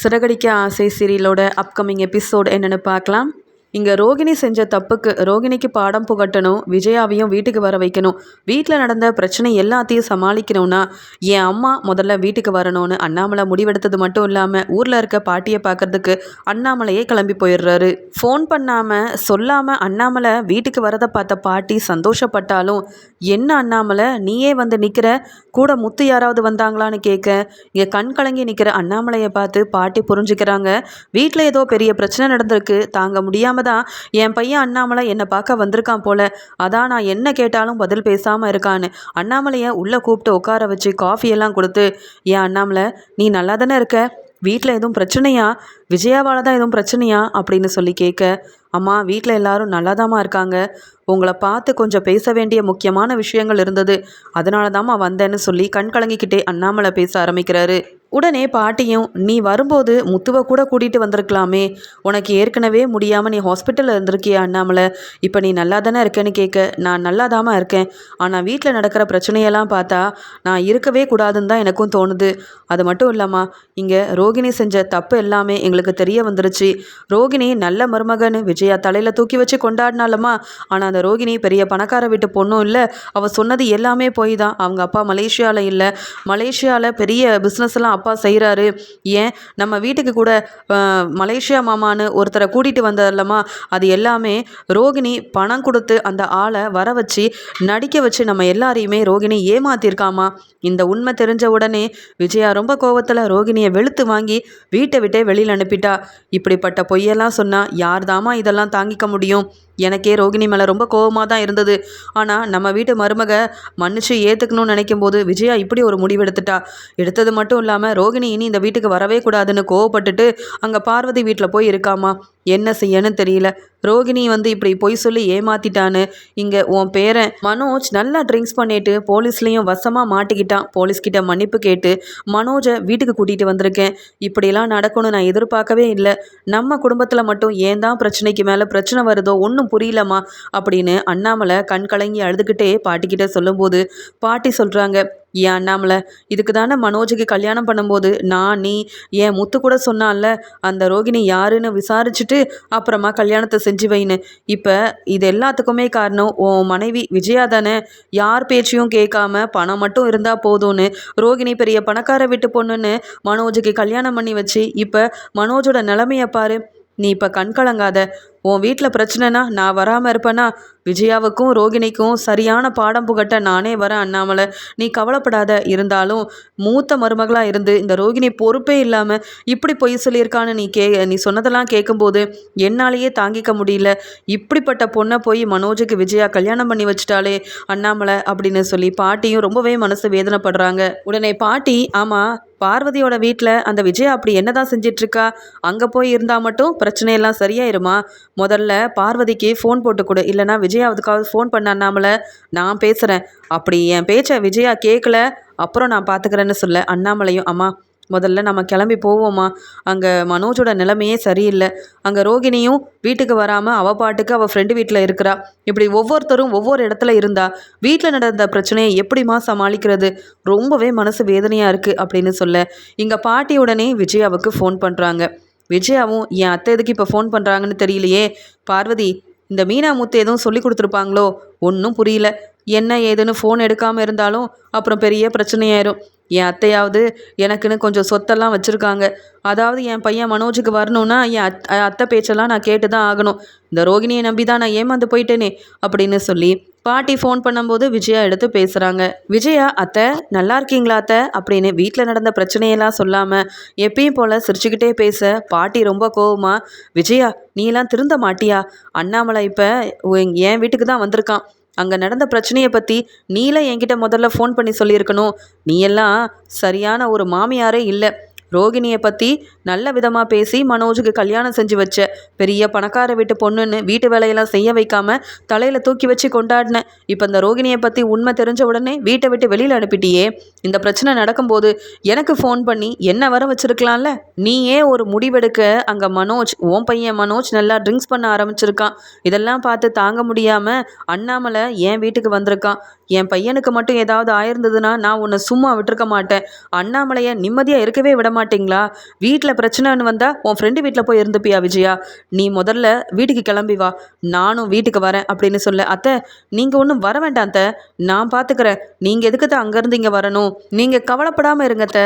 சிறகடிக்க ஆசை சீரியலோட upcoming episode என்னென்னு பார்க்கலாம். இங்கே ரோகிணி செஞ்ச தப்புக்கு ரோகிணிக்கு பாடம் புகட்டணும் விஜயாவையும் வீட்டுக்கு வர வைக்கணும். வீட்டில் நடந்த பிரச்சனை எல்லாத்தையும் சமாளிக்கணும்னா என் அம்மா முதல்ல வீட்டுக்கு வரணும்னு அண்ணாமலை முடிவெடுத்தது மட்டும் இல்லாமல் ஊரில் இருக்க பாட்டியை பார்க்கறதுக்கு அண்ணாமலையே கிளம்பி போயிடுறாரு. ஃபோன் பண்ணாமல் சொல்லாமல் அண்ணாமலை வீட்டுக்கு வரதை பார்த்த பாட்டி சந்தோஷப்பட்டாலும் என்ன அண்ணாமலை? நீயே வந்து நிற்கிற கூட முத்து யாராவது வந்தாங்களான்னு கேட்க. இங்கே கண் கலங்கி நிற்கிற அண்ணாமலையை பார்த்து பாட்டி புரிஞ்சுக்கிறாங்க. வீட்டில் ஏதோ பெரிய பிரச்சனை நடந்திருக்கு. தாங்க முடியாமல் தான் என் பையன் அண்ணாமலை என்னை பார்க்க வந்திருக்கான் போல. அதான் நான் என்ன கேட்டாலும் பதில் பேசாமல் இருக்கான்னு. அண்ணாமலையை உள்ளே கூப்பிட்டு உட்கார வச்சு காஃபியெல்லாம் கொடுத்து ஏன் அண்ணாமலை நீ நல்லா தானே இருக்க? வீட்டில் எதுவும் பிரச்சனையா? விஜயாவால் தான் எதுவும் பிரச்சனையா? அப்படின்னு சொல்லி கேட்க அம்மா வீட்டில் எல்லாரும் நல்லாதாம்மா இருக்காங்க. உங்களை பார்த்து கொஞ்சம் பேச வேண்டிய முக்கியமான விஷயங்கள் இருந்தது. அதனால தாம்மா வந்தேன்னு சொல்லி கண் கலங்கிக்கிட்டே அண்ணாமலை பேச ஆரம்பிக்கிறாரு. உடனே பாட்டியும் நீ வரும்போது முத்துவை கூட கூட்டிகிட்டு வந்திருக்கலாமே. உனக்கு ஏற்கனவே முடியாமல் நீ ஹாஸ்பிட்டலில் இருந்திருக்கியா அண்ணாமலை? இப்போ நீ நல்லா தானே இருக்கேன்னு கேட்க நான் நல்லா தாமா இருக்கேன். ஆனால் வீட்டில் நடக்கிற பிரச்சனையெல்லாம் பார்த்தா நான் இருக்கவே கூடாதுன்னு தான் எனக்கும் தோணுது. அது மட்டும் இல்லாமா இங்கே ரோகிணி செஞ்ச தப்பு எல்லாமே எங்களுக்கு தெரிய வந்துருச்சு. ரோகிணி நல்ல மருமகன் விஜயா தலையில் தூக்கி வச்சு கொண்டாடினாலுமா ஆனால் அந்த ரோகிணி பெரிய பணக்கார வீட்டு பொண்ணும் இல்லை. அவள் சொன்னது எல்லாமே போய் தான். அவங்க அப்பா மலேசியாவில் இல்லை. மலேசியாவில் பெரிய பிஸ்னஸ் எல்லாம் அப்பா செய்கிறாரு ஏன்? நம்ம வீட்டுக்கு கூட மலேசியா மாமான்னு ஒருத்தரை கூட்டிகிட்டு வந்ததில்லம்மா அது எல்லாமே ரோகிணி பணம் கொடுத்து அந்த ஆளை வர வச்சு நடிக்க வச்சு நம்ம எல்லாரையுமே ரோகிணி ஏமாத்திருக்காமா இந்த உண்மை தெரிஞ்ச உடனே விஜயா ரொம்ப கோவத்தில் ரோகிணியை வெளுத்து வாங்கி வீட்டை விட்டே வெளியில் அனுப்பிட்டா. இப்படிப்பட்ட பொய்யெல்லாம் சொன்னால் யார் தாமா இதெல்லாம் தாங்கிக்க முடியும்? எனக்கே ரோகிணி மேலே ரொம்ப கோபமாக தான் இருந்தது. ஆனால் நம்ம வீட்டு மருமக மன்னிச்சு ஏற்றுக்கணும்னு நினைக்கும் போது விஜயா இப்படி ஒரு முடிவு எடுத்துட்டா எடுத்தது மட்டும் இல்லாமல் ரோகிணி இனி இந்த வீட்டுக்கு வரவே கூடாதுன்னு கோவப்பட்டுட்டு அங்கே பார்வதி வீட்டில் போய் இருக்காமா? என்ன செய்யன்னு தெரியல. ரோகிணி வந்து இப்படி பொய் சொல்லி ஏமாத்திட்டான்னு இங்கே உன் பேரன் மனோஜ் நல்லா ட்ரிங்க்ஸ் பண்ணிட்டு போலீஸ்லேயும் வசமாக மாட்டிக்கிட்டான். போலீஸ்கிட்ட மன்னிப்பு கேட்டு மனோஜை வீட்டுக்கு கூட்டிகிட்டு வந்திருக்கேன். இப்படியெல்லாம் நடக்கணும்னு நான் எதிர்பார்க்கவே இல்லை. நம்ம குடும்பத்தில் மட்டும் ஏன் தான் பிரச்சனைக்கு மேலே பிரச்சனை வருதோ ஒன்றும் புரியலம்மா அப்படின்னு அண்ணாமலை கண் கலங்கி அழுதுகிட்டே பாட்டிக்கிட்ட சொல்லும்போது பாட்டி சொல்கிறாங்க ஏன் அண்ணாமலை இதுக்கு தானே மனோஜுக்கு கல்யாணம் பண்ணும்போது நான் நீ என் முத்து கூட சொன்னான்ல அந்த ரோகிணி யாருன்னு விசாரிச்சுட்டு அப்புறமா கல்யாணத்தை செஞ்சு வைன்னு. இப்போ இது எல்லாத்துக்குமே காரணம் உன் மனைவி விஜயா தானே. யார் பேச்சையும் கேட்காம பணம் மட்டும் இருந்தால் போதும்னு ரோகிணி பெரிய பணக்கார வீட்டு பொண்ணுன்னு மனோஜுக்கு கல்யாணம் பண்ணி வச்சு இப்போ மனோஜோட நிலமையை பாரு. நீ இப்போ கண் கலங்காத. உன் வீட்டில் பிரச்சனைனா நான் வராமல் இருப்பேனா? விஜயாவுக்கும் ரோகிணிக்கும் சரியான பாடம் புகட்ட நானே வரேன் அண்ணாமலை. நீ கவலைப்படாத. இருந்தாலும் மூத்த மருமகளாக இருந்து இந்த ரோகிணி பொறுப்பே இல்லாமல் இப்படி பொய் சொல்லியிருக்கான்னு நீ கே நீ சொன்னதெல்லாம் கேட்கும்போது என்னாலேயே தாங்கிக்க முடியல. இப்படிப்பட்ட பொண்ணை போய் மனோஜுக்கு விஜயா கல்யாணம் பண்ணி வச்சிட்டாலே அண்ணாமலை அப்படின்னு சொல்லி பாட்டியும் ரொம்பவே மனசு வேதனைப்படுறாங்க. உடனே பாட்டி ஆமாம் பார்வதியோட வீட்டில் அந்த விஜயா அப்படி என்னதான் செஞ்சிட்ருக்கா? அங்கே போய் இருந்தால் மட்டும் பிரச்சனையெல்லாம் சரியாயிருமா? முதல்ல பார்வதிக்கு ஃபோன் போட்டு கொடு. இல்லைனா விஜயாவுக்காவது ஃபோன் பண்ண அண்ணாமலை நான் பேசுகிறேன் அப்படி என் பேச்சை விஜயா கேட்கல அப்புறம் நான் பார்த்துக்கிறேன்னு சொல்ல. அண்ணாமலையும் அம்மா முதல்ல நம்ம கிளம்பி போவோமா அங்கே மனோஜோட நிலைமையே சரியில்லை. அங்கே ரோகிணியும் வீட்டுக்கு வராமல் அவள் பாட்டுக்கு அவள் ஃப்ரெண்டு வீட்டில் இருக்கிறா. இப்படி ஒவ்வொருத்தரும் ஒவ்வொரு இடத்துல இருந்தா வீட்டில் நடந்த பிரச்சனையை எப்படிமா சமாளிக்கிறது? ரொம்பவே மனசு வேதனையாக இருக்குது அப்படின்னு சொல்ல இங்கே பாட்டியுடனே விஜயாவுக்கு ஃபோன் பண்ணுறாங்க விஜயாவும் என் அத்தை எதுக்கு இப்போ ஃபோன் பண்ணுறாங்கன்னு தெரியலையே? பார்வதி இந்த மீனாமூத்து எதுவும் சொல்லி கொடுத்துருப்பாங்களோ? ஒன்றும் புரியல. என்ன ஏதுன்னு ஃபோன் எடுக்காமல் இருந்தாலும் அப்புறம் பெரிய பிரச்சனையாயிரும். என் அத்தையாவது எனக்குன்னு கொஞ்சம் சொத்தெல்லாம் வச்சுருக்காங்க. அதாவது என் பையன் மனோஜுக்கு வரணும்னா என் அத் அத்தை பேச்செல்லாம் நான் கேட்டு தான் ஆகணும். இந்த ரோகிணியை நம்பி தான் நான் ஏமாந்து போயிட்டேனே அப்படின்னு சொல்லி பாட்டி ஃபோன் பண்ணும்போது விஜயா எடுத்து பேசுகிறாங்க விஜயா அத்தை நல்லா இருக்கீங்களா அத்தை? அப்படின்னு வீட்டில் நடந்த பிரச்சனையெல்லாம் சொல்லாமல் எப்பயும் போல் சிரிச்சுக்கிட்டே பேச பாட்டி ரொம்ப கோவமா விஜயா நீலாம் திருந்த மாட்டியா? அண்ணாமலை இப்போ என் வீட்டுக்கு தான் வந்திருக்கான். அங்கே நடந்த பிரச்சனையை பற்றி நீல என்கிட்ட முதல்ல ஃபோன் பண்ணி சொல்லியிருக்கணும். நீ எல்லாம் சரியான ஒரு மாமியாரே இல்லை. ரோகிணியை பற்றி நல்ல விதமாக பேசி மனோஜுக்கு கல்யாணம் செஞ்சு வச்ச. பெரிய பணக்கார வீட்டு பொண்ணுன்னு வீட்டு வேலையெல்லாம் செய்ய வைக்காம தலையில் தூக்கி வச்சு கொண்டாடினேன் இப்போ இந்த ரோகிணியை பற்றி உண்மை தெரிஞ்ச உடனே வீட்டை விட்டு வெளியில் அனுப்பிட்டியே. இந்த பிரச்சனை நடக்கும்போது எனக்கு ஃபோன் பண்ணி என்ன வர வச்சிருக்கலாம்ல? நீயே ஒரு முடிவெடுக்க. அங்கே மனோஜ் ஓம் பையன் மனோஜ் நல்லா ட்ரிங்க்ஸ் பண்ண ஆரம்பிச்சிருக்கான். இதெல்லாம் பார்த்து தாங்க முடியாமல் அண்ணாமலை என் வீட்டுக்கு வந்திருக்கான். என் பையனுக்கு மட்டும் ஏதாவது ஆயிருந்ததுன்னா நான் உன்னை சும்மா விட்டுருக்க மாட்டேன். அண்ணாமலையை நிம்மதியாக இருக்கவே விட மாட்டிங்களா? வீட்டில் பிரச்சனைன்னு வந்தால் உன் ஃப்ரெண்டு வீட்டில் போய் இருந்துப்பியா விஜயா? நீ முதல்ல வீட்டுக்கு கிளம்பி வா. நானும் வீட்டுக்கு வரேன் அப்படின்னு சொல்ல. அத்தை நீங்கள் ஒன்றும் வர வேண்டாம் அத்தை. நான் பார்த்துக்கிறேன் நீங்கள் எதுக்கு தான் அங்கேருந்து இங்கே வரணும்? நீங்கள் கவலைப்படாமல் இருங்க அத்தை.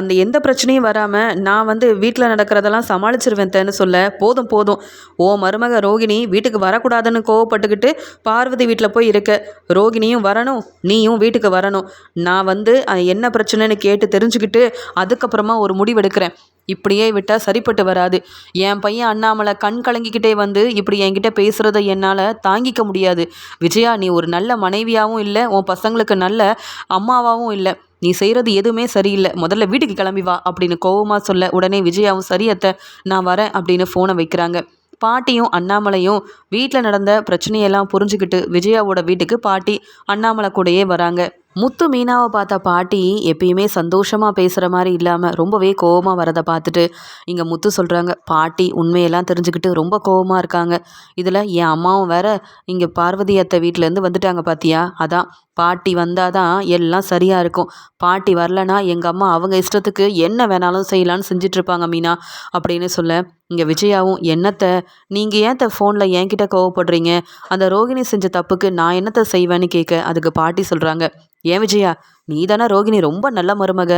அந்த எந்த பிரச்சனையும் வராமல் நான் வந்து வீட்டில் நடக்கிறதெல்லாம் சமாளிச்சிருவேன் தேன்னு சொல்ல. போதும் போதும். ஓ மருமக ரோகிணி வீட்டுக்கு வரக்கூடாதுன்னு கோவப்பட்டுக்கிட்டு பார்வதி வீட்டில் போய் இருக்க. ரோகிணியும் வரணும் நீயும் வீட்டுக்கு வரணும். நான் வந்து என்ன பிரச்சனைன்னு கேட்டு தெரிஞ்சுக்கிட்டு அதுக்கப்புறமா ஒரு முடிவெடுக்கிறேன். இப்படியே விட்டால் சரிப்பட்டு வராது. என் பையன் அண்ணாமலை கண் கலங்கிக்கிட்டே வந்து இப்படி என்கிட்ட பேசுகிறத என்னால் தாங்கிக்க முடியாது. விஜயா நீ ஒரு நல்ல மனைவியாகவும் இல்லை உன் பசங்களுக்கு நல்ல அம்மாவாகவும் இல்லை. நீ செய்கிறது எதுவுமே சரியில்லை. முதல்ல வீட்டுக்கு கிளம்பி வா அப்படின்னு கோவமாக சொல்ல உடனே விஜயாவும் சரியத்த நான் வரேன் அப்படின்னு ஃபோனை வைக்கிறாங்க. பாட்டியும் அண்ணாமலையும் வீட்டில் நடந்த பிரச்சனையெல்லாம் புரிஞ்சுக்கிட்டு விஜயாவோட வீட்டுக்கு பாட்டி அண்ணாமலை கூடயே வராங்க. முத்து மீனாவை பார்த்த பாட்டி எப்பயுமே சந்தோஷமாக பேசுகிற மாதிரி இல்லாமல் ரொம்பவே கோவமாக வரதை பார்த்துட்டு இங்கே முத்து சொல்கிறாங்க பாட்டி உண்மையெல்லாம் தெரிஞ்சுக்கிட்டு ரொம்ப கோவமாக இருக்காங்க. இதில் என் அம்மாவும் வேற இங்கே பார்வதி அத்தை வீட்டிலேருந்து வந்துட்டாங்க பார்த்தியா அதான் பாட்டி வந்தால் தான் எல்லாம் சரியாக இருக்கும். பாட்டி வரலனா எங்கள் அம்மா அவங்க இஷ்டத்துக்கு என்ன வேணாலும் செய்யலான்னு செஞ்சிட்ருப்பாங்க மீனா அப்படின்னு சொல்ல இங்கே விஜயாவும் என்னத்தை? நீங்கள் ஏன் ஃபோனில் என்கிட்ட கோவப்படுறீங்க? அந்த ரோகிணி செஞ்ச தப்புக்கு நான் என்னத்தை செய்வேன்னு கேட்க அதுக்கு பாட்டி சொல்கிறாங்க ஏன் விஜயா? நீ தானே ரோகிணி ரொம்ப நல்ல மருமக.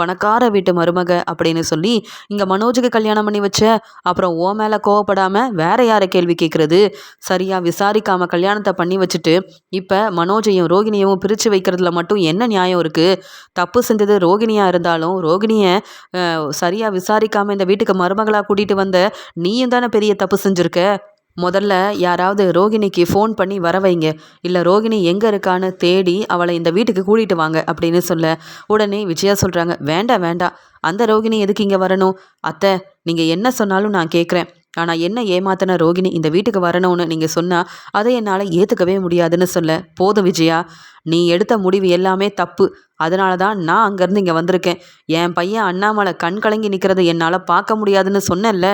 பணக்கார வீட்டு மருமக அப்படின்னு சொல்லி இங்கே மனோஜுக்கு கல்யாணம் பண்ணி வச்ச. அப்புறம் ஓ மேலே கோவப்படாமல் வேற யாரை கேள்வி கேட்குறது சரியாக விசாரிக்காம கல்யாணத்தை பண்ணி வச்சுட்டு இப்போ மனோஜையும் ரோகிணியையும் பிரித்து வைக்கிறதுல மட்டும் என்ன நியாயம் இருக்குது தப்பு செஞ்சது ரோகிணியாக இருந்தாலும் ரோகிணியை சரியாக விசாரிக்காமல் இந்த வீட்டுக்கு மருமகளாக கூட்டிகிட்டு வந்த நீயும் தானே பெரிய தப்பு செஞ்சுருக்க? முதல்ல யாராவது ரோகிணிக்கு ஃபோன் பண்ணி வர வைங்க. இல்லை ரோகிணி எங்கே இருக்கான்னு தேடி அவளை இந்த வீட்டுக்கு கூட்டிகிட்டு வாங்க அப்படின்னு சொல்ல உடனே விஜயா சொல்கிறாங்க வேண்டாம் வேண்டாம் அந்த ரோகிணி எதுக்கு இங்கே வரணும்? அத்தை நீங்கள் என்ன சொன்னாலும் நான் கேட்குறேன் ஆனால் என்ன ஏமாத்தின ரோகிணி இந்த வீட்டுக்கு வரணும்னு நீங்கள் சொன்னால் அதை என்னால் ஏற்றுக்கவே முடியாதுன்னு சொல்ல போதும் விஜயா. நீ எடுத்த முடிவு எல்லாமே தப்பு. அதனால தான் நான் அங்கேருந்து இங்கே வந்திருக்கேன். என் பையன் அண்ணாமலை கண் கலங்கி நிற்கிறத என்னால் பார்க்க முடியாதுன்னு சொன்னேன்ல.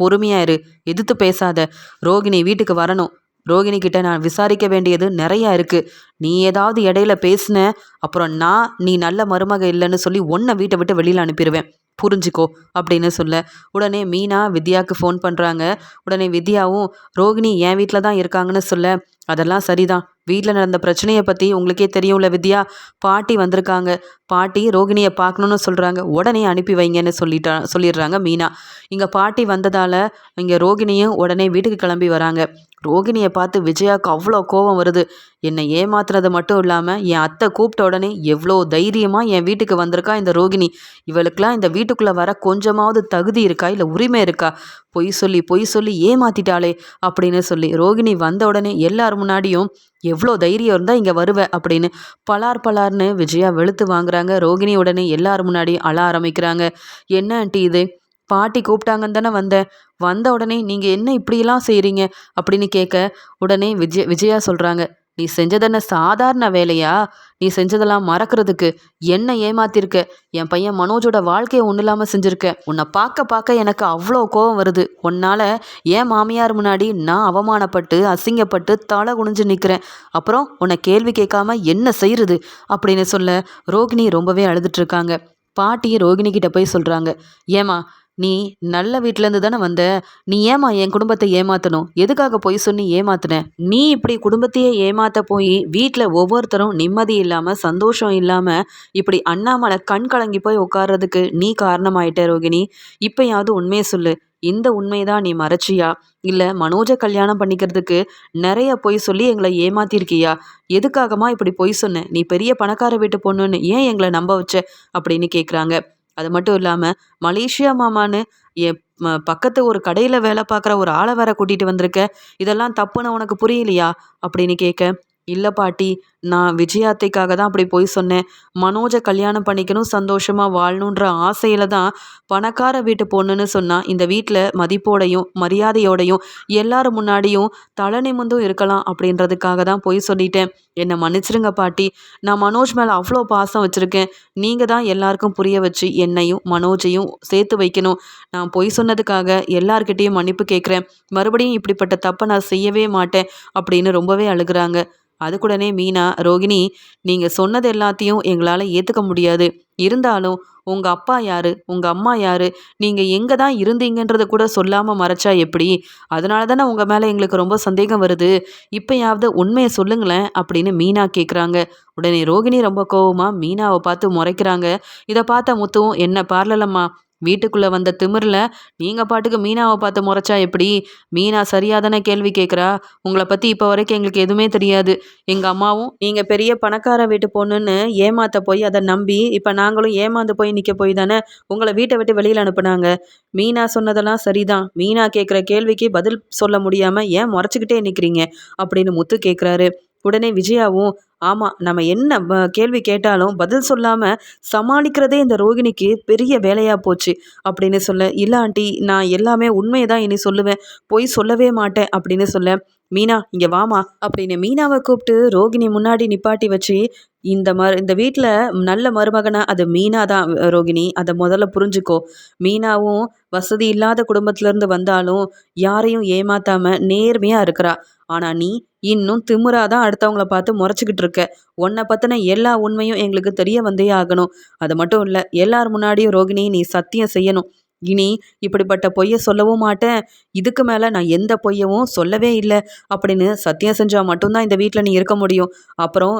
பொறுமையா இரு. எதிர்த்து பேசாத. ரோகிணி வீட்டுக்கு வரணும். ரோகிணி கிட்ட நான் விசாரிக்க வேண்டியது நிறையா இருக்கு. நீ ஏதாவது இடையில பேசின அப்புறம் நான் நீ நல்ல மருமக இல்லைன்னு சொல்லி உன்னை வீட்டை விட்டு வெளியில் அனுப்பிடுவேன் புரிஞ்சுக்கோ அப்படின்னு சொல்ல. உடனே மீனா வித்யாவுக்கு ஃபோன் பண்ணுறாங்க உடனே வித்யாவும் ரோகிணி என் வீட்டில் தான் இருக்காங்கன்னு சொல்ல. அதெல்லாம் சரிதான். வீட்டில் நடந்த பிரச்சனையை பற்றி உங்களுக்கே தெரியும்ல வித்யா. பாட்டி வந்திருக்காங்க. பாட்டி ரோகிணியை பார்க்கணுன்னு சொல்கிறாங்க உடனே அனுப்பி வைங்கன்னு சொல்லிட்டா சொல்லிடுறாங்க மீனா. இங்கே பாட்டி வந்ததால் இங்கே ரோகிணியும் உடனே வீட்டுக்கு கிளம்பி வராங்க. ரோகிணியை பார்த்து விஜயாவுக்கு அவ்வளோ கோபம் வருது. என்னை ஏமாத்துறது மட்டும் இல்லாமல் என் அத்தை கூப்பிட்ட உடனே எவ்வளோ தைரியமாக என் வீட்டுக்கு வந்திருக்கா இந்த ரோகிணி. இவளுக்கெல்லாம் இந்த வீட்டுக்குள்ளே வர கொஞ்சமாவது தகுதி இருக்கா? இல்லை உரிமை இருக்கா? பொய் சொல்லி பொய் சொல்லி ஏமாத்திட்டாளே அப்படின்னு சொல்லி ரோகிணி வந்த உடனே எல்லார் முன்னாடியும் எவ்வளோ தைரியம் இருந்தால் இங்கே வருவேன் அப்படின்னு பலார் பலார்னு விஜயா வெளுத்து வாங்குறாங்க. ரோகிணி உடனே எல்லார் முன்னாடியும் அழ ஆரம்பிக்கிறாங்க. என்ன ஆண்டி இது? பாட்டி கூப்பிட்டாங்கன்னு தானே வந்தேன் வந்த உடனே நீங்கள் என்ன இப்படியெல்லாம் செய்கிறீங்க அப்படின்னு கேட்க உடனே விஜய் விஜயா சொல்கிறாங்க நீ செஞ்சதென்ன சாதாரண வேலையா? நீ செஞ்சதெல்லாம் மறக்கிறதுக்கு என்ன ஏமாத்திருக்க? என் பையன் மனோஜோட வாழ்க்கையை ஒன்றும் இல்லாமல் செஞ்சுருக்க. உன்னை பார்க்க பார்க்க எனக்கு அவ்வளோ கோவம் வருது. உன்னால் என் மாமியார் முன்னாடி நான் அவமானப்பட்டு அசிங்கப்பட்டு தலை குனிஞ்சு நிற்கிறேன் அப்புறம் உன்னை கேள்வி கேட்காம என்ன செய்யறது அப்படின்னு சொல்ல ரோகிணி ரொம்பவே அழுதுட்டு இருக்காங்க. பாட்டி ரோகிணி கிட்ட போய் சொல்கிறாங்க ஏமா நீ நல்ல வீட்டிலேருந்து தானே வந்த? நீ ஏமா என் குடும்பத்தை ஏமாத்தணும்? எதுக்காக போய் சொல்லி ஏமாத்தின? நீ இப்படி குடும்பத்தையே ஏமாத்த போய் வீட்டில் ஒவ்வொருத்தரும் நிம்மதி இல்லாமல் சந்தோஷம் இல்லாமல் இப்படி அண்ணாமலை கண் கலங்கி போய் உட்கார்றதுக்கு நீ காரணமாயிட்ட ரோகிணி. இப்போயாவது உண்மையை சொல்லு. இந்த உண்மைதான் நீ மறைச்சியா? இல்லை மனோஜை கல்யாணம் பண்ணிக்கிறதுக்கு நிறைய பொய் சொல்லி எங்களை ஏமாத்திருக்கியா? எதுக்காகமா இப்படி பொய் சொன்ன? நீ பெரிய பணக்கார வீட்டு பொண்ணுன்னு ஏன் எங்களை நம்ப வச்ச? அப்படின்னு கேட்குறாங்க அது மட்டும் இல்லாமல் மலேசியா மாமான்னு என் பக்கத்து ஒரு கடையில் வேலை பார்க்குற ஒரு ஆளை வேற கூட்டிகிட்டு வந்திருக்க. இதெல்லாம் தப்புன்னு உனக்கு புரியலையா? அப்படின்னு கேட்க இல்லை பாட்டி நான் விஜயாத்தைக்காக தான் அப்படி போய் சொன்னேன். மனோஜை கல்யாணம் பண்ணிக்கணும் சந்தோஷமாக வாழணுன்ற ஆசையில் தான் பணக்கார வீட்டு பொண்ணுன்னு சொன்னால் இந்த வீட்டில் மதிப்போடையும் மரியாதையோடையும் எல்லாரும் முன்னாடியும் தலை நிமிந்தும் இருக்கலாம் அப்படின்றதுக்காக தான் போய் சொல்லிட்டேன். என்னை மன்னிச்சிருங்க பாட்டி. நான் மனோஜ் மேலே அவ்வளோ பாசம் வச்சுருக்கேன். நீங்கள் தான் எல்லாருக்கும் புரிய வச்சு என்னையும் மனோஜையும் சேர்த்து வைக்கணும். நான் பொய் சொன்னதுக்காக எல்லார்கிட்டேயும் மன்னிப்பு கேட்குறேன் மறுபடியும் இப்படிப்பட்ட தப்பை நான் செய்யவே மாட்டேன் அப்படின்னு ரொம்பவே அழுகுறாங்க. அதுக்குடனே மீனா ரோகிணி நீங்கள் சொன்னது எல்லாத்தையும் எங்களால் ஏற்றுக்க முடியாது. இருந்தாலும் உங்கள் அப்பா யார்? உங்கள் அம்மா யார்? நீங்கள் எங்கே தான் இருந்தீங்கன்றத கூட சொல்லாமல் மறைச்சா எப்படி? அதனால தானே உங்கள் மேலே எங்களுக்கு ரொம்ப சந்தேகம் வருது. இப்போயாவது உண்மையை சொல்லுங்களேன் அப்படின்னு மீனா கேட்குறாங்க உடனே ரோகிணி ரொம்ப கோவமாக மீனாவை பார்த்து முறைக்கிறாங்க. இதை பார்த்த முத்துவும் என்ன பார்லலம்மா வீட்டுக்குள்ளே வந்த திமிரில் நீங்கள் பாட்டுக்கு மீனாவை பார்த்து முறைச்சா எப்படி? மீனா சரியாதானே கேள்வி கேட்குறா? உங்களை பற்றி இப்போ வரைக்கும் எங்களுக்கு எதுவுமே தெரியாது. எங்கள் அம்மாவும் நீங்கள் பெரிய பணக்கார வீட்டு பொண்ணுன்னு ஏமாத்த போய் அதை நம்பி இப்போ நாங்களும் ஏமாந்து போய் நிற்க போய் தானே உங்களை வீட்டை விட்டு வெளியில் அனுப்புனாங்க. மீனா சொன்னதெல்லாம் சரிதான். மீனா கேட்குற கேள்விக்கு பதில் சொல்ல முடியாமல் ஏன் முறைச்சிக்கிட்டே நிற்கிறீங்க அப்படின்னு முத்து கேட்குறாரு. உடனே விஜயாவும் ஆமாம் நம்ம என்ன கேள்வி கேட்டாலும் பதில் சொல்லாமல் சமாளிக்கிறதே இந்த ரோகிணிக்கு பெரிய வேலையாக போச்சு அப்படின்னு சொல்ல இல்லை ஆண்டி நான் எல்லாமே உண்மையை தான் இனி சொல்லுவேன் பொய் சொல்லவே மாட்டேன் அப்படின்னு சொல்ல மீனா இங்கே வாமா அப்படின்னு மீனாவை கூப்பிட்டு ரோகிணி முன்னாடி நிப்பாட்டி வச்சு இந்த மரு இந்த வீட்டில் நல்ல மருமகனா அது மீனா தான் ரோகிணி அதை முதல்ல புரிஞ்சுக்கோ. மீனாவும் வசதி இல்லாத குடும்பத்திலேருந்து வந்தாலும் யாரையும் ஏமாத்தாம நேர்மையாக இருக்கிறா. ஆனால் நீ இன்னும் திமிரா தான் அடுத்தவங்கள பார்த்து முறைச்சிக்கிட்டு இருக்க. உன்னை பற்றின எல்லா உண்மையும் எங்களுக்கு தெரிய வந்தே ஆகணும். அது மட்டும் இல்லை எல்லார் முன்னாடியும் ரோகிணி நீ சத்தியம் செய்யணும். இனி இப்படிப்பட்ட பொய்யை சொல்லவும் மாட்டேன். இதுக்கு மேலே நான் எந்த பொய்யவும் சொல்லவே இல்லை. அப்படின்னு சத்தியம் செஞ்சால் மட்டும்தான் இந்த வீட்டில் நீ இருக்க முடியும். அப்புறம்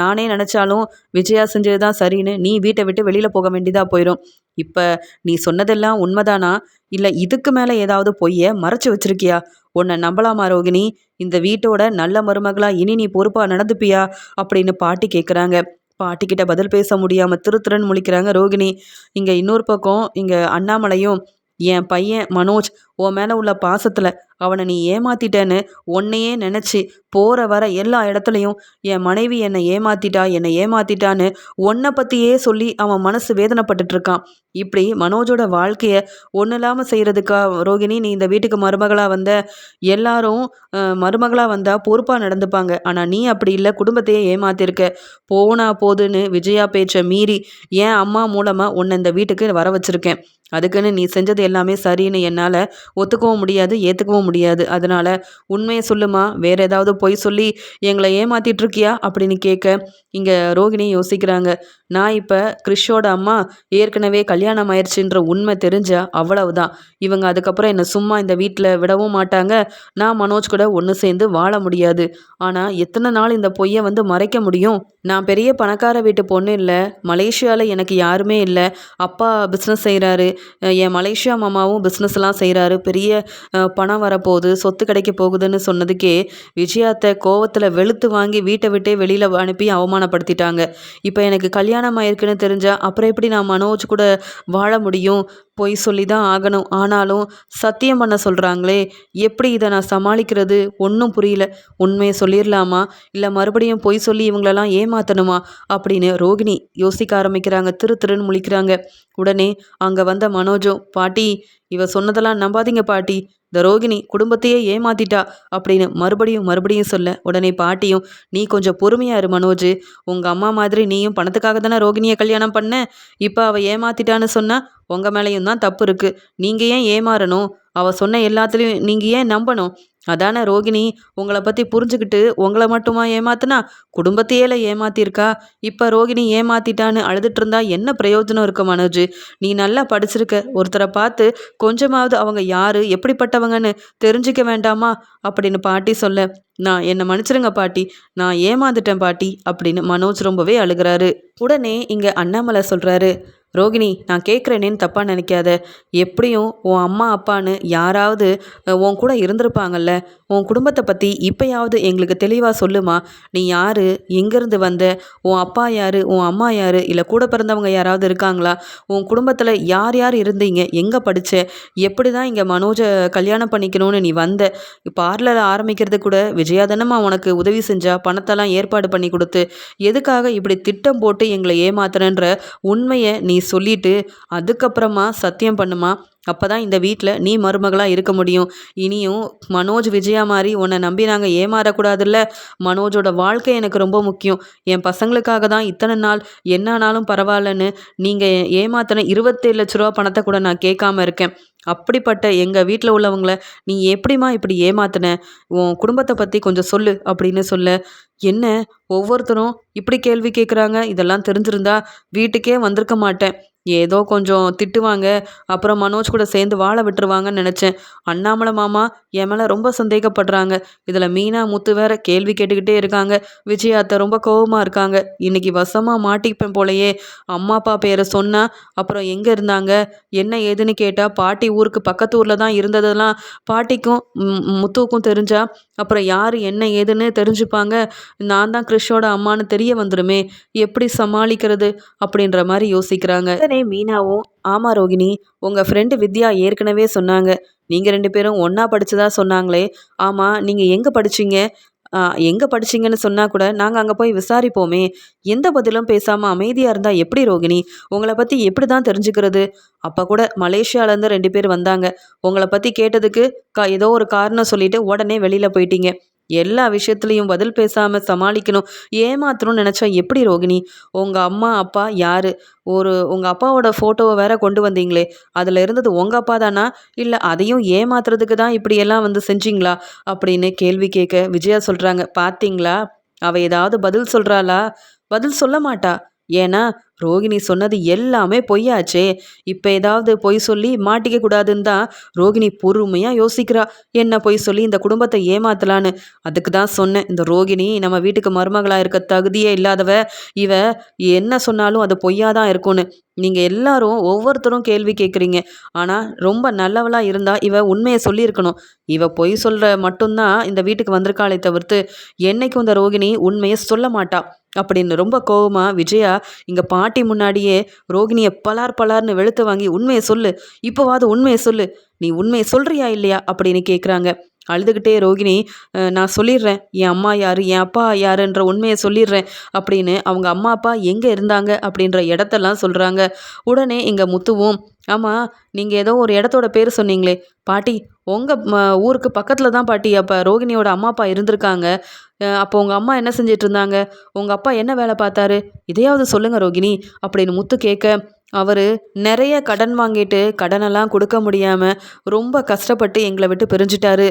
நானே நினச்சாலும் விஜயா செஞ்சது தான் சரின்னு நீ வீட்டை விட்டு வெளியில் போக வேண்டியதாக போயிடும் இப்போ நீ சொன்னதெல்லாம் உண்மைதானா? இல்லை இதுக்கு மேலே ஏதாவது பொய்யை மறைச்சு வச்சிருக்கியா? உன்னை நம்பலாமா ரோகிணி? இந்த வீட்டோட நல்ல மருமகளாக இனி நீ பொறுப்பாக நடந்துப்பியா? அப்படின்னு பாட்டி கேட்குறாங்க பாட்டிக்கிட்ட பதில் பேச முடியாமல் திருத்திறன் முழிக்கிறாங்க ரோகிணி. இங்கே இன்னொரு பக்கம் இங்கே அண்ணாமலையும் என் பையன் மனோஜ் உன் மேலே உள்ள பாசத்தில் அவனை நீ ஏமாத்திட்டேன்னு உன்னையே நினச்சி போகிற வர எல்லா இடத்துலையும் என் மனைவி என்னை ஏமாத்திட்டா என்னை ஏமாத்திட்டான்னு உன்னை பற்றியே சொல்லி அவன் மனசு வேதனைப்பட்டுட்டு இருக்கான். இப்படி மனோஜோட வாழ்க்கையை ஒன்றும் இல்லாமல் செய்கிறதுக்கா ரோகிணி நீ இந்த வீட்டுக்கு மருமகளாக வந்த எல்லாரும் மருமகளாக வந்தால் பொறுப்பாக நடந்துப்பாங்க. ஆனால் நீ அப்படி இல்லை குடும்பத்தையே ஏமாத்திருக்க. போனா போதுன்னு விஜயா பேச்சை மீறி என் அம்மா மூலமாக உன்னை இந்த வீட்டுக்கு வர வச்சுருக்கேன். அதுக்குன்னு நீ செஞ்சது எல்லாமே சரின்னு என்னால் ஒத்துக்கவும் முடியாது ஏற்றுக்கவும் முடியாது. அதனால் உண்மையை சொல்லுமா? வேறு ஏதாவது பொய் சொல்லி எங்களை ஏமாற்றிட்டுருக்கியா அப்படின்னு கேட்க இங்கே ரோகிணி யோசிக்கிறாங்க. நான் இப்போ கிறிஷோட அம்மா ஏற்கனவே கல்யாணம் ஆயிடுச்சுன்ற உண்மை தெரிஞ்சா அவ்வளவுதான். இவங்க அதுக்கப்புறம் என்னை சும்மா இந்த வீட்டில் விடவும் மாட்டாங்க. நான் மனோஜ் கூட ஒன்று சேர்ந்து வாழ முடியாது. ஆனால் எத்தனை நாள் இந்த பொய்யை வந்து மறைக்க முடியும்? நான் பெரிய பணக்கார வீட்டு பொண்ணு இல்லை. மலேசியாவில் எனக்கு யாருமே இல்லை. அப்பா பிஸ்னஸ் செய்கிறாரு என் மலேசியா மாமாவும் பிஸ்னஸ்லாம் செய்கிறாரு பெரிய பணம் வரப்போகுது. சொத்து கிடைக்க போகுதுன்னு சொன்னதுக்கே விஜயாத்தை கோவத்தில் வெளுத்து வாங்கி வீட்டை விட்டே வெளியில் அனுப்பி அவமானப்படுத்திட்டாங்க. இப்போ எனக்கு கல்யாணம் ஆயிருக்குன்னு தெரிஞ்சால் அப்புறம் எப்படி நான் மனோஜ் கூட வாழ முடியும்? பொய் சொல்லி தான் ஆகணும். ஆனாலும் சத்தியம் பண்ண சொல்கிறாங்களே எப்படி இதை நான் சமாளிக்கிறது? ஒன்றும் புரியல. உண்மையை சொல்லிடலாமா இல்லை மறுபடியும் பொய் சொல்லி இவங்களெல்லாம் ஏமா ஏமாத்தணுமா? அப்படின்னு ரோகிணி யோசிக்க ஆரம்பிக்கிறாங்க. திரு திருன்னு முழிக்கிறாங்க. உடனே அங்கே வந்த மனோஜும் பாட்டி இவ சொன்னதெல்லாம் நம்பாதீங்க பாட்டி. இந்த ரோகிணி குடும்பத்தையே ஏமாத்திட்டா அப்படின்னு மறுபடியும் மறுபடியும் சொல்ல. உடனே பாட்டியும் நீ கொஞ்சம் பொறுமையா இரு மனோஜ். உங்கள் அம்மா மாதிரி நீயும் பணத்துக்காக தானே ரோகிணியை கல்யாணம் பண்ண? இப்போ அவள் ஏமாத்திட்டான்னு சொன்னா உங்கள் மேலேயும் தான் தப்பு இருக்குது நீங்கள் ஏன் ஏமாறணும்? அவள் சொன்ன எல்லாத்துலேயும் நீங்கள் ஏன் நம்பணும்? அதானே ரோகிணி உங்களை பற்றி புரிஞ்சுக்கிட்டு உங்களை மட்டுமா ஏமாத்துனா? குடும்பத்தையே ஏமாத்திருக்கா இப்போ ரோகிணி ஏமாத்திட்டான்னு அழுதுட்டு இருந்தா என்ன பிரயோஜனம் இருக்கு மனோஜ்? நீ நல்லா படிச்சிருக்க. ஒருத்தரை பார்த்து கொஞ்சமாவது அவங்க யாரு எப்படிப்பட்டவங்கன்னு தெரிஞ்சுக்க வேண்டாமா? அப்படின்னு பாட்டி சொல்ல நான் என்னை மன்னிச்சிருங்க பாட்டி. நான் ஏமாந்துட்டேன் பாட்டி அப்படின்னு மனோஜ் ரொம்பவே அழுகிறாரு. உடனே இங்கே அண்ணாமலை சொல்கிறாரு ரோகிணி நான் கேட்குறேனேன்னு தப்பாக நினைக்காத. எப்படியும் உன் அம்மா அப்பான்னு யாராவது உன் கூட இருந்திருப்பாங்கல்ல. உன் குடும்பத்தை பற்றி இப்போயாவது எங்களுக்கு தெளிவாக சொல்லுமா? நீ யார்? எங்கேருந்து வந்த? உன் அப்பா யார்? உன் அம்மா யார்? இல்லை கூட பிறந்தவங்க யாராவது இருக்காங்களா? உன் குடும்பத்தில் யார் யார் இருந்தீங்க? எங்கே படித்த எப்படி தான் இங்கே மனோஜை கல்யாணம் பண்ணிக்கணும்னு நீ வந்த? பார்லர் ஆரம்பிக்கிறது கூட விஜயா தானம்மா உனக்கு உதவி செஞ்சா பணத்தெல்லாம் ஏற்பாடு பண்ணி கொடுத்து எதுக்காக இப்படி திட்டம் போட்டு எங்களை ஏமாத்துறன்ற உண்மையை நீ சொல்லிட்டு அதுக்கப்புறமா சத்தியம் பண்ணுமா? அப்போ தான் இந்த வீட்டில் நீ மருமகளாக இருக்க முடியும். இனியும் மனோஜ் விஜயா மாதிரி உன்னை நம்பி நாங்கள் ஏமாறக்கூடாதுல்ல? மனோஜோட வாழ்க்கை எனக்கு ரொம்ப முக்கியம். என் பசங்களுக்காக தான் இத்தனை நாள் என்னானாலும் பரவாயில்லன்னு நீங்கள் ஏமாத்தின இருபத்தேழு லட்ச ரூபா பணத்தை கூட நான் கேட்காம இருக்கேன். அப்படிப்பட்ட எங்கள் வீட்டில் உள்ளவங்கள நீ எப்படிம்மா இப்படி ஏமாத்தின? உன் குடும்பத்தை பற்றி கொஞ்சம் சொல்லு அப்படின்னு சொல்ல. என்ன? ஒவ்வொருத்தரும் இப்படி கேள்வி கேட்குறாங்க இதெல்லாம் தெரிஞ்சிருந்தா வீட்டுக்கே வந்திருக்க மாட்டேன். ஏதோ கொஞ்சம் திட்டுவாங்க. அப்புறம் மனோஜ் கூட சேர்ந்து வாழ விட்டுருவாங்கன்னு நினச்சேன். அண்ணாமலை மாமா என் மேலே ரொம்ப சந்தேகப்படுறாங்க. இதில் மீனா முத்து வேற கேள்வி கேட்டுக்கிட்டே இருக்காங்க. விஜயாத்த ரொம்ப கோவமாக இருக்காங்க. இன்னைக்கு வசமாக மாட்டிப்பேன் போலயே. அம்மா அப்பா பேரை சொன்னால் அப்புறம் எங்கே இருந்தாங்க? என்ன ஏதுன்னு கேட்டால் பாட்டி ஊருக்கு பக்கத்து ஊரில் தான் இருந்ததெல்லாம் பாட்டிக்கும் முத்துவுக்கும் தெரிஞ்சா அப்புறம் யார் என்ன ஏதுன்னு தெரிஞ்சுப்பாங்க. நான் தான் கிறிஷோட அம்மான்னு தெரிய வந்துடுமே எப்படி சமாளிக்கிறது அப்படின்ற மாதிரி யோசிக்கிறாங்க. உடனே மீனாவும் ஆமா ரோகிணி உங்கள் ஃப்ரெண்டு வித்யா ஏற்கனவே சொன்னாங்க. நீங்கள் ரெண்டு பேரும் ஒன்றா படிச்சதா சொன்னாங்களே. ஆமாம் நீங்கள் எங்கே படிச்சீங்க? எங்கே படிச்சிங்கன்னு சொன்னால் கூட நாங்கள் அங்கே போய் விசாரிப்போமே. எந்த பதிலும் பேசாமல் அமைதியாக இருந்தால் எப்படி ரோகிணி? உங்களை பற்றி எப்படி தான் தெரிஞ்சுக்கிறது? அப்போ கூட மலேசியாவிலேருந்து ரெண்டு பேர் வந்தாங்க. உங்களை பற்றி கேட்டதுக்கு க- ஏதோ ஒரு காரணம் சொல்லிட்டு உடனே வெளியில் போயிட்டீங்க. எல்லா விஷயத்துலையும் பதில் பேசாம சமாளிக்கணும். ஏமாத்தணும்னு நினச்சா எப்படி ரோகிணி? உங்க அம்மா அப்பா யாரு? ஒரு உங்க அப்பாவோட போட்டோவை வேற கொண்டு வந்தீங்களே. அதுல இருந்தது உங்க அப்பா தானா? இல்ல அதையும் ஏமாத்துறதுக்கு தான் இப்படி எல்லாம் வந்து செஞ்சீங்களா? அப்படின்னு கேள்வி கேட்க விஜயா சொல்றாங்க. பாத்தீங்களா? அவ ஏதாவது பதில் சொல்றாளா? பதில் சொல்ல மாட்டா. ஏன்னா ரோகிணி சொன்னது எல்லாமே பொய்யாச்சே. இப்போ ஏதாவது பொய் சொல்லி மாட்டிக்க கூடாதுன்னு தான் ரோகிணி பொறுமையாக யோசிக்கிறா. என்ன பொய் சொல்லி இந்த குடும்பத்தை ஏமாத்தலான்னு. அதுக்கு தான் சொன்னேன். இந்த ரோகிணி நம்ம வீட்டுக்கு மருமகளாக இருக்க தகுதியே இல்லாதவ இவ என்ன சொன்னாலும் அது பொய்யா தான் இருக்கும்னு. நீங்கள் எல்லாரும் ஒவ்வொருத்தரும் கேள்வி கேட்குறீங்க ஆனால் ரொம்ப நல்லவளா இருந்தால் இவ உண்மையை சொல்லியிருக்கணும். இவ பொய் சொல்கிற மட்டும்தான் இந்த வீட்டுக்கு வந்திருக்காளே தவிர்த்து என்னைக்கும் இந்த ரோகிணி உண்மையை சொல்ல மாட்டா. அப்படின்னு ரொம்ப கோபமாக விஜயா இங்கே பாட்டி முன்னாடியே ரோகிணியை பலார் பலார்னு வெளுத்து வாங்கி உண்மையை சொல்லு. இப்போவாது உண்மையை சொல்லு. நீ உண்மையை சொல்றியா இல்லையா? அப்படின்னு கேட்குறாங்க அழுதுகிட்டே ரோகிணி நான் சொல்லிடுறேன். என் அம்மா யார்? என் அப்பா யாருன்ற உண்மையை சொல்லிடுறேன். அப்படின்னு அவங்க அம்மா அப்பா எங்கே இருந்தாங்க அப்படின்ற இடத்தெல்லாம் சொல்கிறாங்க உடனே இங்கே முத்துவும் ஆமாம் நீங்கள் ஏதோ ஒரு இடத்தோட பேர் சொன்னீங்களே. பாட்டி உங்கள் ஊருக்கு பக்கத்தில் தான் பாட்டி. அப்போ ரோகிணியோட அம்மா அப்பா இருந்திருக்காங்க. அப்போ உங்கள் அம்மா என்ன செஞ்சிட்டு இருந்தாங்க? உங்கள் அப்பா என்ன வேலை பார்த்தாரு? இதையாவது சொல்லுங்கள் ரோகிணி. அப்படின்னு முத்து கேட்க அவர் நிறைய கடன் வாங்கிட்டு கடனெல்லாம் கொடுக்க முடியாமல் ரொம்ப கஷ்டப்பட்டு எங்களை விட்டு பிரிஞ்சிட்டாரு.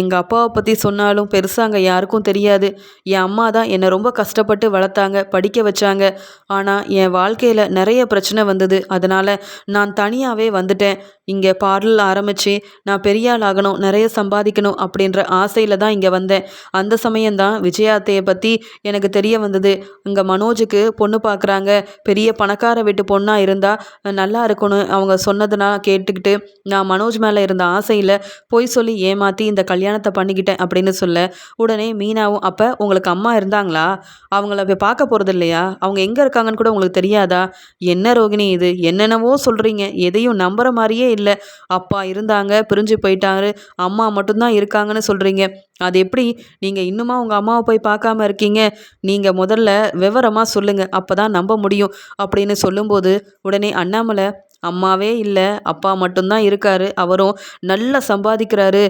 எங்கள் அப்பாவை பற்றி சொன்னாலும் பெருசாக அங்கே யாருக்கும் தெரியாது. என் அம்மா தான் என்னை ரொம்ப கஷ்டப்பட்டு வளர்த்தாங்க படிக்க வச்சாங்க. ஆனால் என் வாழ்க்கையில் நிறைய பிரச்சனை வந்தது. அதனால் நான் தனியாகவே வந்துட்டேன். இங்கே பார்லர் ஆரம்பித்து நான் பெரிய ஆள் ஆகணும் நிறைய சம்பாதிக்கணும் அப்படின்ற ஆசையில் தான் இங்கே வந்தேன். அந்த சமயம்தான் விஜயாத்தையை பற்றி எனக்கு தெரிய வந்தது. இங்கே மனோஜுக்கு பொண்ணு பார்க்குறாங்க பெரிய பணக்கார வீட்டு பொண்ணாக இருந்தால் நல்லா இருக்கணும். அவங்க சொன்னதுனா கேட்டுக்கிட்டு நான் மனோஜ் மேலே இருந்த ஆசையில் பொய் சொல்லி ஏமாற்றி இந்த கல்யாணத்தை பண்ணிக்கிட்டேன் அப்படின்னு சொல்ல உடனே மீனாவும் அப்போ உங்களுக்கு அம்மா இருந்தாங்களா? அவங்கள போய் பார்க்க போகிறது இல்லையா? அவங்க எங்கே இருக்காங்கன்னு கூட உங்களுக்கு தெரியாதா? என்ன ரோகிணி இது? என்னென்னவோ சொல்கிறீங்க எதையும் நம்புற மாதிரியே இல்லை. அப்பா இருந்தாங்க பிரிஞ்சு போயிட்டாரு. அம்மா மட்டும்தான் இருக்காங்கன்னு சொல்கிறீங்க அது எப்படி? நீங்கள் இன்னுமா உங்கள் அம்மாவை போய் பார்க்காம இருக்கீங்க. நீங்கள் முதல்ல விவரமாக சொல்லுங்கள் அப்போ தான் நம்ப முடியும். அப்படின்னு சொல்லும்போது உடனே அண்ணாமலை அம்மாவே இல்லை அப்பா மட்டும்தான் இருக்காரு. அவரும் நல்லா சம்பாதிக்கிறாரு.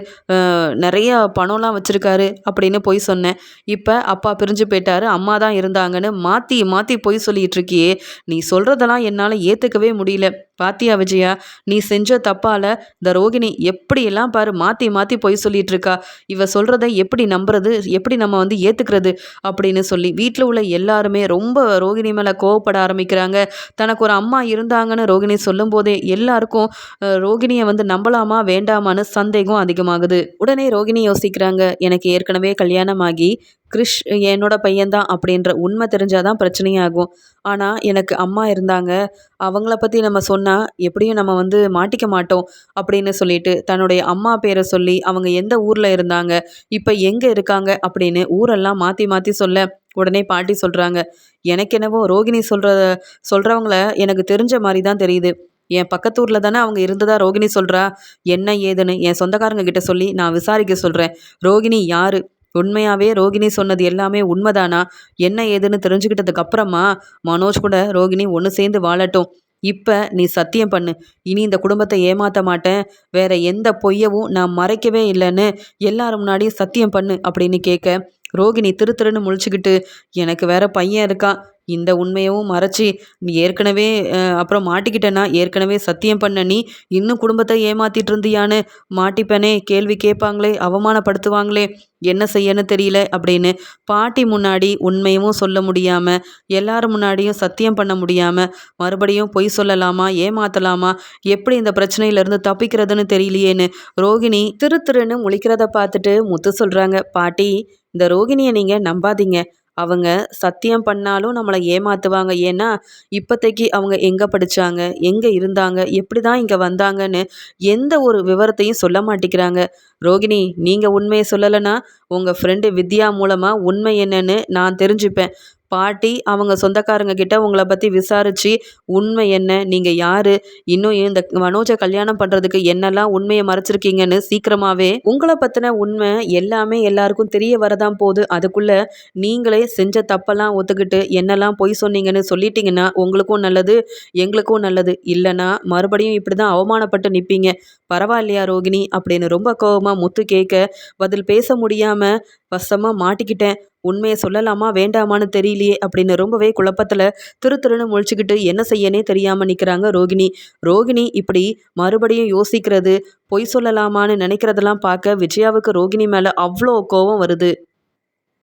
நிறைய பணம்லாம் வச்சுருக்காரு அப்படின்னு பொய் சொன்னேன். இப்போ அப்பா பிரிஞ்சு போயிட்டாரு. அம்மா தான் இருந்தாங்கன்னு மாற்றி மாற்றி பொய் சொல்லிகிட்டு இருக்கியே நீ சொல்கிறதெல்லாம் என்னால் ஏற்றுக்கவே முடியல. பாத்தியா விஜயா நீ செஞ்ச தப்பால் இந்த ரோகிணி எப்படியெல்லாம் பாரு மாற்றி மாற்றி பொய் சொல்லிட்டு இருக்கா இவ சொல்கிறத எப்படி நம்புறது எப்படி நம்ம வந்து ஏற்றுக்கிறது அப்படின்னு சொல்லி வீட்டில் உள்ள எல்லாருமே ரொம்ப ரோகிணி மேலே கோவப்பட ஆரம்பிக்கிறாங்க. தனக்கு ஒரு அம்மா இருந்தாங்கன்னு ரோகிணி சொல்லும்போதே எல்லாருக்கும் ரோகிணியை வந்து நம்பலாமா வேண்டாமான்னு சந்தேகம் அதிகமாகுது. உடனே ரோகிணி யோசிக்கிறாங்க எனக்கு ஏற்கனவே கல்யாணம் ஆகி கிறிஷ் என்னோட பையன்தான் அப்படின்ற உண்மை தெரிஞ்சாதான் பிரச்சனையாகும். ஆனால் எனக்கு அம்மா இருந்தாங்க அவங்கள பற்றி நம்ம சொன்னால் எப்படியும் நம்ம வந்து மாட்டிக்க மாட்டோம் அப்படின்னு சொல்லிட்டு தன்னுடைய அம்மா பேரை சொல்லி அவங்க எந்த ஊரில் இருந்தாங்க இப்போ எங்கே இருக்காங்க அப்படின்னு ஊரெல்லாம் மாற்றி மாற்றி சொல்ல உடனே பாட்டி சொல்கிறாங்க எனக்கு என்னவோ ரோகிணி சொல்கிற சொல்கிறவங்கள எனக்கு தெரிஞ்ச மாதிரி தான் தெரியுது. என் பக்கத்தூரில் தானே அவங்க இருந்ததா ரோகிணி சொல்கிறா என்ன ஏதுன்னு என் சொந்தக்காரங்க கிட்ட சொல்லி நான் விசாரிக்க சொல்கிறேன் ரோகிணி யார்? உண்மையாகவே ரோகிணி சொன்னது எல்லாமே உண்மைதானா? என்ன ஏதுன்னு தெரிஞ்சுக்கிட்டதுக்கு அப்புறமா மனோஜ் கூட ரோகிணி ஒன்று சேர்ந்து வாழட்டும். இப்போ நீ சத்தியம் பண்ணு. இனி இந்த குடும்பத்தை ஏமாற்ற மாட்டேன். வேற எந்த பொய்யவும் நான் மறைக்கவே இல்லைன்னு எல்லாரும் முன்னாடியும் சத்தியம் பண்ணு அப்படின்னு கேட்க ரோகிணி திரு திருன்னு முழிச்சுக்கிட்டு எனக்கு வேற பையன் இருக்கான் இந்த உண்மையவும் மறைச்சி நீ ஏற்கனவே அப்புறம் மாட்டிக்கிட்டேன்னா ஏற்கனவே சத்தியம் பண்ண நீ இன்னும் குடும்பத்தை ஏமாத்திட்டு இருந்தியான்னு மாட்டிப்பனே கேள்வி கேட்பாங்களே அவமானப்படுத்துவாங்களே என்ன செய்யன்னு தெரியல அப்படின்னு பாட்டி முன்னாடி உண்மையும் சொல்ல முடியாமல் எல்லாரும் முன்னாடியும் சத்தியம் பண்ண முடியாமல் மறுபடியும் பொய் சொல்லலாமா ஏமாத்தலாமா எப்படி இந்த பிரச்சனையிலேருந்து தப்பிக்கிறதுன்னு தெரியலையேன்னு ரோகிணி திரு திருன்னு முழிக்கிறத பார்த்துட்டு முத்து சொல்கிறாங்க பாட்டி இந்த ரோகிணியை நீங்கள் நம்பாதீங்க. அவங்க சத்தியம் பண்ணாலும் நம்மளை ஏமாற்றுவாங்க ஏன்னா இப்போதைக்கு அவங்க எங்கே படித்தாங்க எங்கே இருந்தாங்க எப்படி தான் இங்கே வந்தாங்கன்னு எந்த ஒரு விவரத்தையும் சொல்ல மாட்டேங்கிறாங்க. ரோகிணி நீங்கள் உண்மையை சொல்லலைன்னா உங்கள் ஃப்ரெண்டு வித்யா மூலமாக உண்மை என்னன்னு நான் தெரிஞ்சுப்பேன். பாட்டி அவங்க சொந்தக்காரங்க கிட்ட உங்களை பற்றி விசாரித்து உண்மை என்ன? நீங்கள் யார்? இன்னும் இந்த மனோஜை கல்யாணம் பண்ணுறதுக்கு என்னெல்லாம் உண்மையை மறைச்சிருக்கீங்கன்னு சீக்கிரமாகவே உங்களை பற்றின உண்மை எல்லாமே எல்லாருக்கும் தெரிய வரதான் போகுது. அதுக்குள்ளே நீங்களே செஞ்ச தப்பெல்லாம் ஒத்துக்கிட்டு என்னெல்லாம் பொய் சொன்னீங்கன்னு சொல்லிட்டீங்கன்னா உங்களுக்கும் நல்லது எங்களுக்கும் நல்லது. இல்லைன்னா மறுபடியும் இப்படி தான் அவமானப்பட்டு நிற்பீங்க பரவாயில்லையா ரோகிணி? அப்படின்னு ரொம்ப கோவமாக முத்து கேட்க பதில் பேச முடியாமல் வசமாக மாட்டிக்கிட்டேன். உண்மையை சொல்லலாமா வேண்டாமான்னு தெரியலையே அப்படின்னு ரொம்பவே குழப்பத்தில் திரு திருன்னு முழிச்சுக்கிட்டு என்ன செய்யனே தெரியாமல் நிற்கிறாங்க ரோகிணி. ரோகிணி இப்படி மறுபடியும் யோசிக்கிறது பொய் சொல்லலாமான்னு நினைக்கிறதெல்லாம் பார்க்க விஜயாவுக்கு ரோகிணி மேலே அவ்வளோ கோபம் வருது.